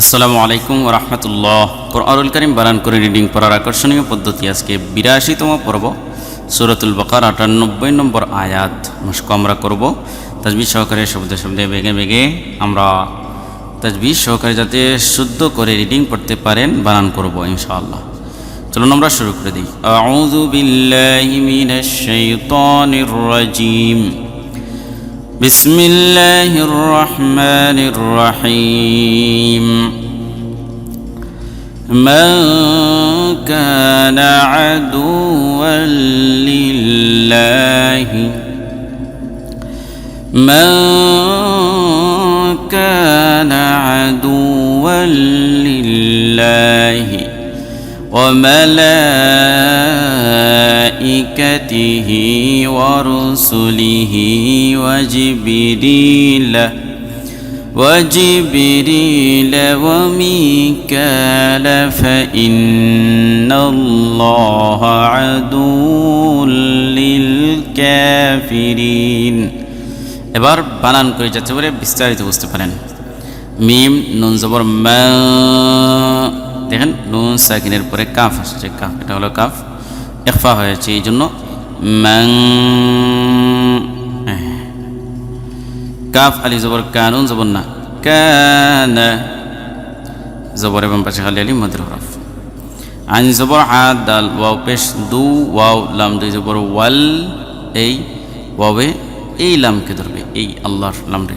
আসসালামু আলাইকুম রহমতুল্লাহ। কোরআনুল করিম বানান করে রিডিং পড়ার আকর্ষণীয় পদ্ধতি আজকে বিরাশিতম পর্ব। সুরতুল বকার আটানব্বই নম্বর আয়াত। মুস্ক আমরা করব। তাজবিজ সহকারে শব্দে শব্দে বেগে বেগে আমরা তাজবিজ সহকারে যাতে শুদ্ধ করে রিডিং পড়তে পারেন, বানান করব ইনশাআল্লাহ। চলুন আমরা শুরু করে দিই। بسم الله الرحمن الرحيم. من كان عدوا لله من كان عدوا لله وملائكته ورسله وجبريل وجبريل وميكال فإن الله عدو للكافرين এবার বানান করে যাতে করে বিস্তারিত বুঝতে পারেন মিম নুন জবর মা দেখেন, নুন, সাকিনের পরে কাফ আসছে, কাফ, এটা হলো কাফ। একফা হয়েছে, এই জন্য ম্যাং কাফ, আলি জবর, কানুন, জবর না। কান, জবর এবং পাশে খালি আলি মদের হরফ। আইন জবর আদ দাল, ওয়াও, পেশ, দু, ওয়াও, লাম, দুই জবর, ওয়াল, এই ওয়াবে এই লামকে ধরবে, এই আল্লাহর লাম রে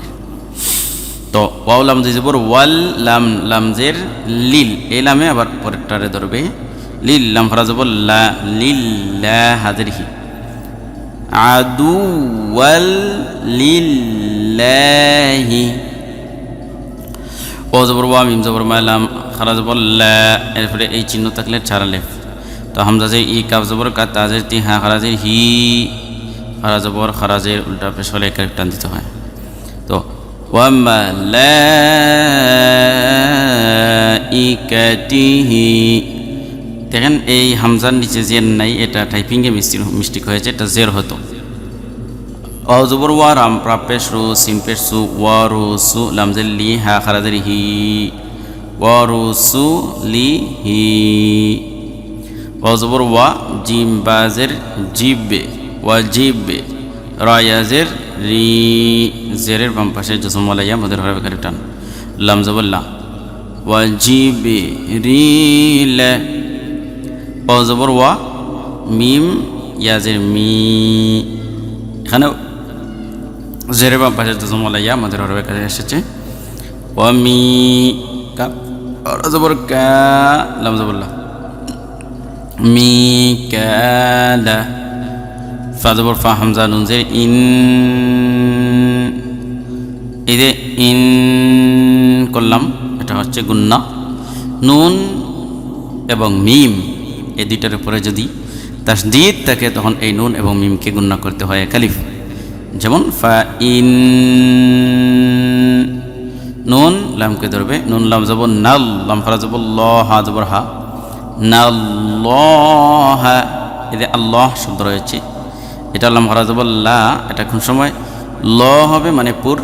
তো ওয়াও লাম জবর, ওয়াল লাম লামজের লিল। এই লামে আবার পরেরটারে ধরবে। লিল, লাম ফরা লা লিল লা হাজির হি আদু ওয়াল লিল্লাহি। ও জবর, ওয়া, মিম জবর, মা, লাম খারা জবর, লা। এরপরে এই চিহ্ন থাকলে ছাড়া তো হামজা যে ই, কাফ জবর, কা তাজের তি, হা খারাজের হি। খারা জবর খারাজের উল্টা পেশ হলে এক টান দিতে হয়। তো ওয়ামালাইকাতিহি দেখেন, এই হামজার নিচে জের নাই, এটা টাইপিংয়ে মিস্টি মিস্টেক হয়েছে, এটা জের হতো। অজবর ওয়া রাম প্রাপেশ রু সিম্পেশ সু ওয়া রু সু, লামজের লি, হা, খারাজের হি। ওয়া রু সু, লি, হি। অজবর ওয়া জিম বাজের জিব্বে, ওয়া জিব্বে, রয়াজের রি জেরের বাম পাশে জসমলাইয়া মদের হরে বেকারি টান। লামজবল্লা ওয়া জিবে রিল অজবর ওয়া। মিম, ইয়াজের মি। এখানে জেরের বাম পাশে জসমলাইয়া মদের হরে বেকারি এসেছে। ওয়া মি, কা। অজবর কা। লামজবল্লা মি কালা ফাজবর ফা হামজা নুন যে ইন যে ইন করলাম, এটা হচ্ছে গুন্না। নুন এবং মিম, এই দুইটার উপরে যদি তাসদিদ থাকে, তখন এই নুন এবং মিমকে গুন্না করতে হয় খালিফ যেমন ফা ইন, নুন, লামকে ধরবে, নুন লাম যাব নাল, লাম ফারা যাব ল, হা জবর হা। নাল্লাহ এতে আল্লাহ শব্দ রয়েছে এটা আল্লাহ মহারাজবল্লা এটা কোন সময়? ল হবে মানে পুর,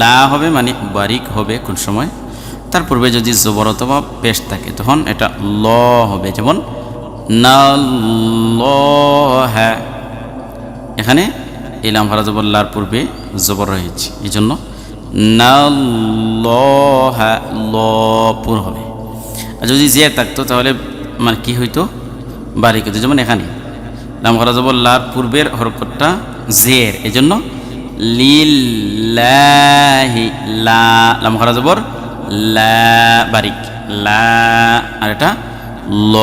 লা হবে মানে বারিক হবে কোন সময়? তার পূর্বে যদি জবর অথবা পেশ থাকে, তখন এটা ল হবে। যেমন হ্যাঁ এখানে ইলাম ফরাজবল্লার পূর্বে জবর রয়েছে। এই জন্য হ্যাঁ ল পুর হবে। আর যদি জের থাকতো, তাহলে মানে কি হইতো? বারিক হতো যেমন এখানে লাম খরাজবল্লার পূর্বের হরকতটা জের। এই জন্য লিল্লাহি লা লাম খরাজবর লা, বারিক। লা, আর এটা ল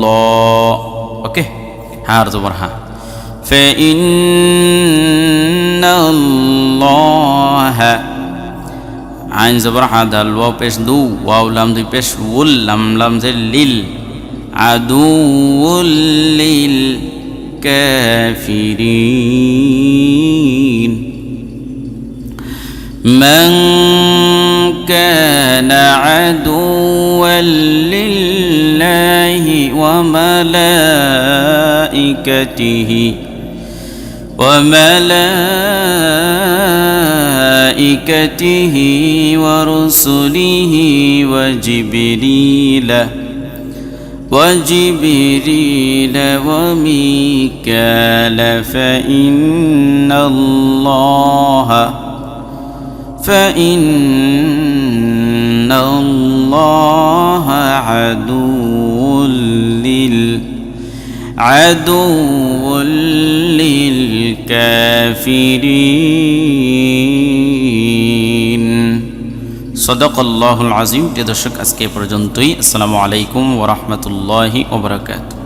ল, ওকে? হার জবর হা। ফে আইন জবর হাদাল ওয়া পেশ দু, ওয়াও লাম দুই পেশ উল, লাম লাম জে লিল। عدو للكافرين. من كان عدوا لله وملائكته وملائكته ورسله وجبريل وجبريل وميكال فإن الله فإن الله عدو لل عدو للكافرين. সদকল্লাহুল আজিম। প্রিয় দর্শক আজকে পর্যন্তই। আসসালামু আলাইকুম ওরহমতুল্লাহি ওবরাকাতু